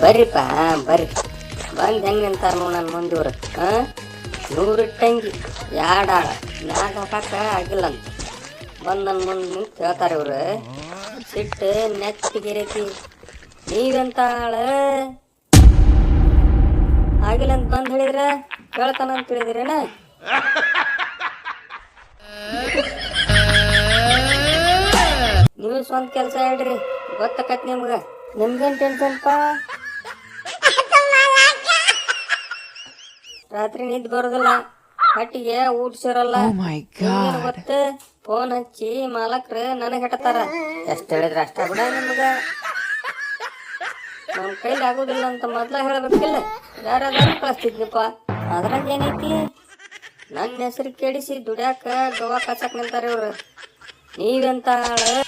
ಬರ್ರಿಪ್ಪ ಬರ್ರಿ. ಬಂದು ಹೆಂಗೆ ನಿಂತಾರ ನೋಡಿ ನನ್ನ ಮುಂದಿವ್ರು ಹಾಂ ನೂರಿಟ್ಟಂಗಿ ಆಳ. ನಾಲ್ಕು ಹಾಕಾಕ ಆಗಿಲ್ಲ ಅಂತ. ಬಂದು ನನ್ನ ಮುಂದೆ ನಿಂತು ಹೇಳ್ತಾರೆ ಇವರು. ಸಿಟ್ಟು ನೆತ್ತಿಗಿರೈತಿ ನೀವೆಂತ ಆಳ? ಆಗಿಲ್ಲ ಅಂತ ಬಂದು ಹೇಳಿದ್ರ? ಕೇಳ್ತಾನ ಅಂತ ಹೇಳಿದ್ರೇನ? ನೀವು ಸ್ವಂತ ಕೆಲಸ ಹೇಳ್ರಿ. ಗೊತ್ತಾಕತ್ ನಿಮ್ಗೆ. ನಿಮ್ಗೇನು ಟೆನ್ಷನ್ಪ ರಾತ್ರಿ ನಿದ್ದೆ ಬರೋದಿಲ್ಲ. ಹಟ್ಟಿಗೆ ಊಟಿಸಿರಲ್ಲ ಸೇರಲ್ಲ. ನಿಮ್ಗೇನ್ ಗೊತ್ತ? ಫೋನ್ ಹಚ್ಚಿ ಮಾಲಕ್ರ ನನಗೆ ಹೆಟ್ಟತಾರ ಎಷ್ಟ್ ಹೇಳಿದ್ರ ಅಷ್ಟ ಬಿಡ ನಿಮ್ಗ. ನಮ್ ಕೈಲಿ ಆಗುದಿಲ್ಲ ಅಂತ ಮೊದ್ಲ ಹೇಳ್ಬೇಕಿಲ್ಲ. ಯಾರಾದ್ರೂ ಕಳಿಸ್ತಿದ್ನಪ್ಪ. ಅದ್ರಾಗ ಏನೈತಿ? ನನ್ನ ಹೆಸರು ಕೇಳಿಸಿ ದುಡ್ಯಾಕ ಗೋವಾ ಕಚಕ್ಕೆ ನಿಂತಾರ ಇವ್ರು. ನೀವೆಂತ ಆಳ?